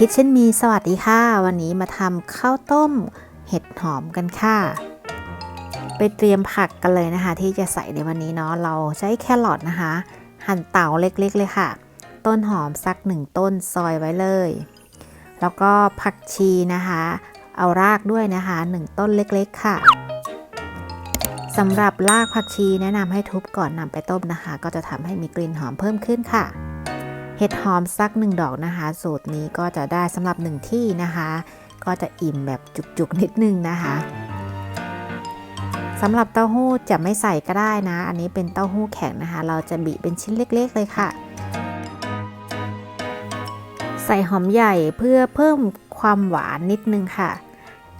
คิดเช่นมีสวัสดีค่ะ วันนี้มาทำข้าวต้มเห็ดหอมกันค่ะ ไปเตรียมผักกันเลยนะคะ ที่จะใส่ในวันนี้เนาะเราใช้แครอทนะคะ หั่นเต๋าเล็กๆเลยค่ะ ต้นหอมสักหนึ่งต้นซอยไว้เลย แล้วก็ผักชีนะคะ เอารากด้วยนะคะหนึ่งต้นเล็กๆค่ะสำหรับรากผักชีแนะนำให้ทุบก่อนนำไปต้มนะคะ ก็จะทำให้มีกลิ่นหอมเพิ่มขึ้นค่ะ เห็ดหอมสักหนึ่งดอกนะคะ สูตรนี้ก็จะได้สำหรับหนึ่งที่นะคะ ก็จะอิ่มแบบจุกๆนิดนึงนะคะสำหรับเต้าหู้จะไม่ใส่ก็ได้นะ อันนี้เป็นเต้าหู้แข็งนะคะ เราจะบีเป็นชิ้นเล็กๆเลยค่ะ ใส่หอมใหญ่เพื่อเพิ่มความหวานนิดนึงค่ะ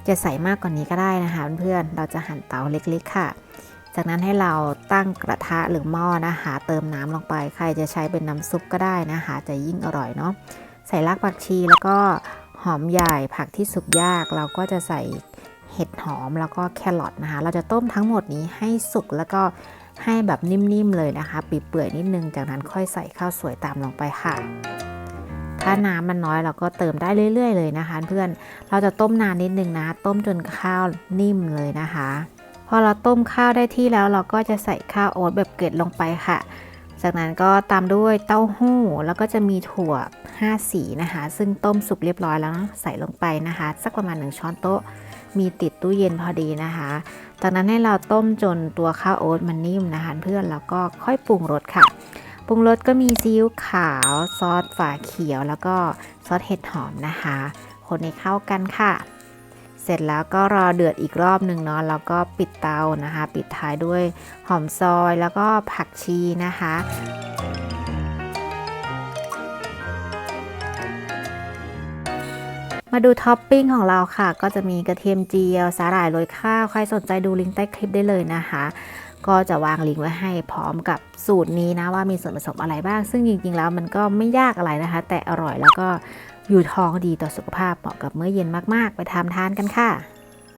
จะใส่มากกว่านี้ก็ได้นะคะเพื่อนๆ เราจะหั่นเตาเล็กๆค่ะ จากนั้นให้เราตั้งกระทะหรือหม้อนะคะ เติมน้ำลงไป ใครจะใช้เป็นน้ำซุปก็ได้นะคะ จะยิ่งอร่อยเนาะ ใส่รากผักชีแล้วก็หอมใหญ่ผักที่สุกยาก เราก็จะใส่เห็ดหอมแล้วก็แครอทนะคะ เราจะต้มทั้งหมดนี้ให้สุกแล้วก็ให้แบบนิ่มๆเลยนะคะปีเปื่อยนิดนึง จากนั้นค่อยใส่ข้าวสวยตามลงไปค่ะ ถ้าน้ำมันน้อยเราก็เติมได้เรื่อย ๆ เลยนะคะ เพื่อน เราจะต้มนานนิดนึงนะ ต้มจนข้าวนิ่มเลยนะคะ พอเราต้มข้าวได้ที่แล้วเราก็จะใส่ข้าวโอ๊ตแบบเกล็ดลงไปค่ะ จากนั้นก็ตามด้วยเต้าหู้แล้วก็จะมีถั่ว 5 สีนะคะ ซึ่งต้มสุกเรียบร้อยแล้วนะใส่ลงไปนะคะ สักประมาณ 1 ช้อนโต๊ะ มีติดตู้เย็นพอดีนะคะ จากนั้นให้เราต้มจนตัวข้าวโอ๊ตมันนิ่มนะคะเพื่อนแล้วก็ค่อยปรุงรสค่ะปรุงรสก็มีซีอิ๊วขาวซอสฝาเขียว แล้วก็ซอสเห็ดหอมนะคะ คนให้เข้ากันค่ะ เสร็จแล้วก็รอเดือดอีกรอบหนึ่งเนาะแล้วก็ปิดเตานะคะ ปิดท้ายด้วยหอมซอยแล้วก็ผักชีนะคะ มาดูท็อปปิ้งของเราค่ะ ก็จะมีกระเทียมเจียว สาหร่ายโรยข้าว ใครสนใจดูลิงก์ใต้คลิปได้เลยนะคะ ก็จะวางลิงก์ไว้ให้พร้อมกับสูตรนี้นะว่ามีส่วนผสมอะไรบ้าง ซึ่งจริงๆแล้วมันก็ไม่ยากอะไรนะคะ แต่อร่อยแล้วก็อยู่ท้องดีต่อสุขภาพเหมาะกับเมื่อเย็นมากๆ ไปทำทานกันค่ะ